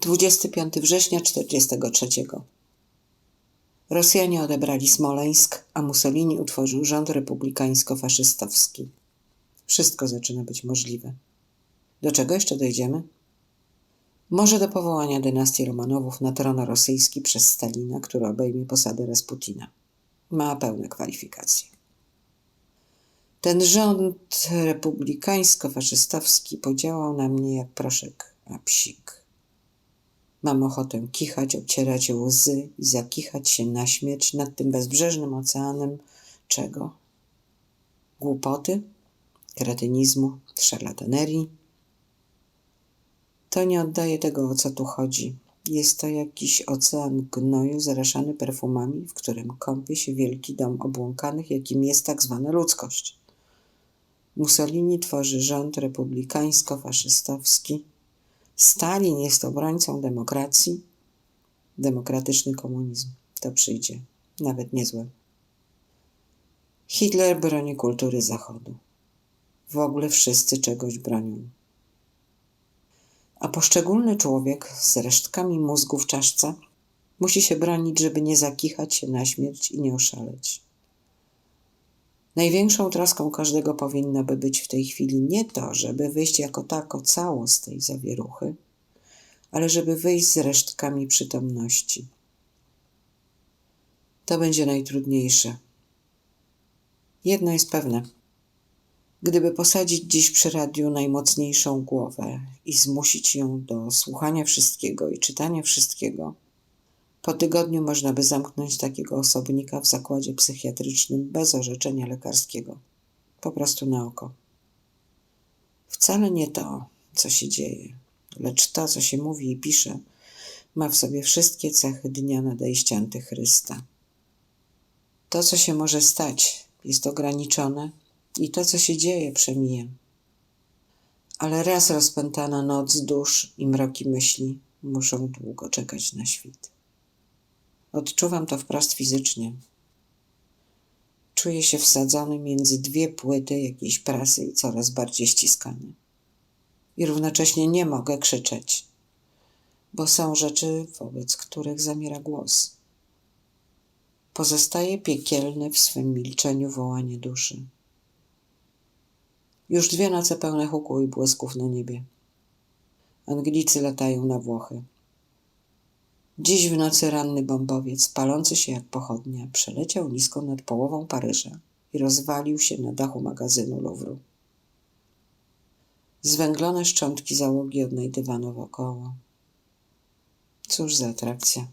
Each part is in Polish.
Dwudziesty piąty września czterdziestego trzeciego. Rosjanie odebrali Smoleńsk, a Mussolini utworzył rząd republikańsko-faszystowski. Wszystko zaczyna być możliwe. Do czego jeszcze dojdziemy? Może do powołania dynastii Romanowów na tron rosyjski przez Stalina, który obejmie posadę Rasputina. Ma pełne kwalifikacje. Ten rząd republikańsko-faszystowski podziałał na mnie jak proszek a psik. Mam ochotę kichać, obcierać łzy i zakichać się na śmierć nad tym bezbrzeżnym oceanem czego? Głupoty, kretynizmu, szarlatanerii. To nie oddaje tego, o co tu chodzi. Jest to jakiś ocean gnoju zaraszany perfumami, w którym kąpie się wielki dom obłąkanych, jakim jest tak zwana ludzkość. Mussolini tworzy rząd republikańsko-faszystowski. Stalin jest obrońcą demokracji. Demokratyczny komunizm. To przyjdzie. Nawet niezłe. Hitler broni kultury Zachodu. W ogóle wszyscy czegoś bronią. A poszczególny człowiek z resztkami mózgu w czaszce musi się bronić, żeby nie zakichać się na śmierć i nie oszaleć. Największą troską każdego powinno by być w tej chwili nie to, żeby wyjść jako tako cało z tej zawieruchy, ale żeby wyjść z resztkami przytomności. To będzie najtrudniejsze. Jedno jest pewne. Gdyby posadzić dziś przy radiu najmocniejszą głowę i zmusić ją do słuchania wszystkiego i czytania wszystkiego, po tygodniu można by zamknąć takiego osobnika w zakładzie psychiatrycznym bez orzeczenia lekarskiego. Po prostu na oko. Wcale nie to, co się dzieje, lecz to, co się mówi i pisze, ma w sobie wszystkie cechy dnia nadejścia Antychrysta. To, co się może stać, jest ograniczone i to, co się dzieje, przemija. Ale raz rozpętana noc dusz i mroki myśli muszą długo czekać na świt. Odczuwam to wprost fizycznie. Czuję się wsadzony między dwie płyty jakiejś prasy i coraz bardziej ściskany. I równocześnie nie mogę krzyczeć, bo są rzeczy, wobec których zamiera głos. Pozostaje piekielne w swym milczeniu wołanie duszy. Już dwie noce pełne huku i błysków na niebie. Anglicy latają na Włochy. Dziś w nocy ranny bombowiec, palący się jak pochodnia, przeleciał nisko nad połową Paryża i rozwalił się na dachu magazynu Louvru. Zwęglone szczątki załogi odnajdywano wokoło. Cóż za atrakcja.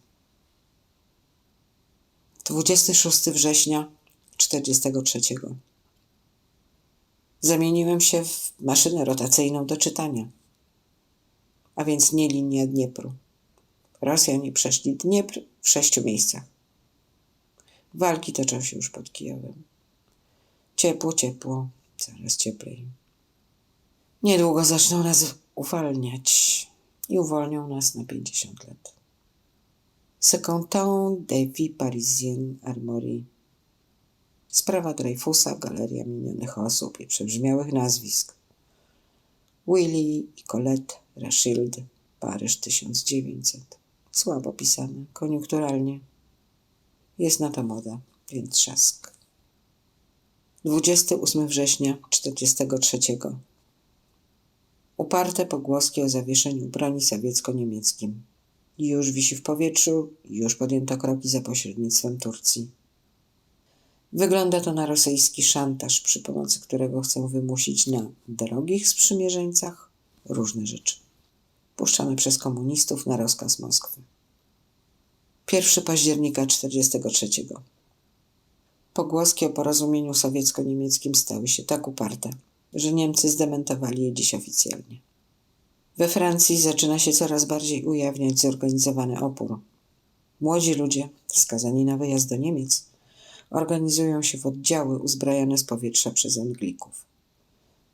26 września 43. Zamieniłem się w maszynę rotacyjną do czytania, a więc nie linia Dniepru. Rosjanie przeszli Dniepr w sześciu miejscach. Walki toczą się już pod Kijowem. Ciepło, ciepło, coraz cieplej. Niedługo zaczną nas uwalniać i uwolnią nas na 50 lat. Secontant de vie parisienne armory. Sprawa Dreyfusa, galeria minionych osób i przebrzmiałych nazwisk. Willy i Colette Rashild, Paryż 1900. Słabo pisane, koniunkturalnie. Jest na to moda, więc trzask. 28 września 43. Uparte pogłoski o zawieszeniu broni sowiecko-niemieckim. Już wisi w powietrzu, już podjęto kroki za pośrednictwem Turcji. Wygląda to na rosyjski szantaż, przy pomocy którego chcą wymusić na drogich sprzymierzeńcach różne rzeczy puszczane przez komunistów na rozkaz Moskwy. 1 października 1943. Pogłoski o porozumieniu sowiecko-niemieckim stały się tak uparte, że Niemcy zdementowali je dziś oficjalnie. We Francji zaczyna się coraz bardziej ujawniać zorganizowany opór. Młodzi ludzie, skazani na wyjazd do Niemiec, organizują się w oddziały uzbrojone z powietrza przez Anglików.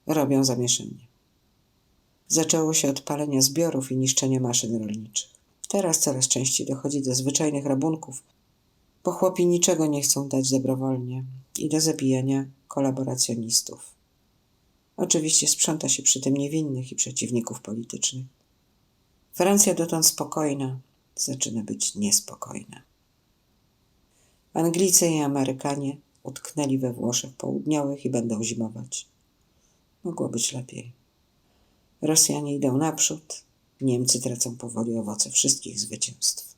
Robią zamieszanie. Zaczęło się od palenia zbiorów i niszczenia maszyn rolniczych. Teraz coraz częściej dochodzi do zwyczajnych rabunków, bo chłopi niczego nie chcą dać dobrowolnie i do zabijania kolaboracjonistów. Oczywiście sprząta się przy tym niewinnych i przeciwników politycznych. Francja dotąd spokojna zaczyna być niespokojna. Anglicy i Amerykanie utknęli we Włoszech południowych i będą zimować. Mogło być lepiej. Rosjanie idą naprzód, Niemcy tracą powoli owoce wszystkich zwycięstw.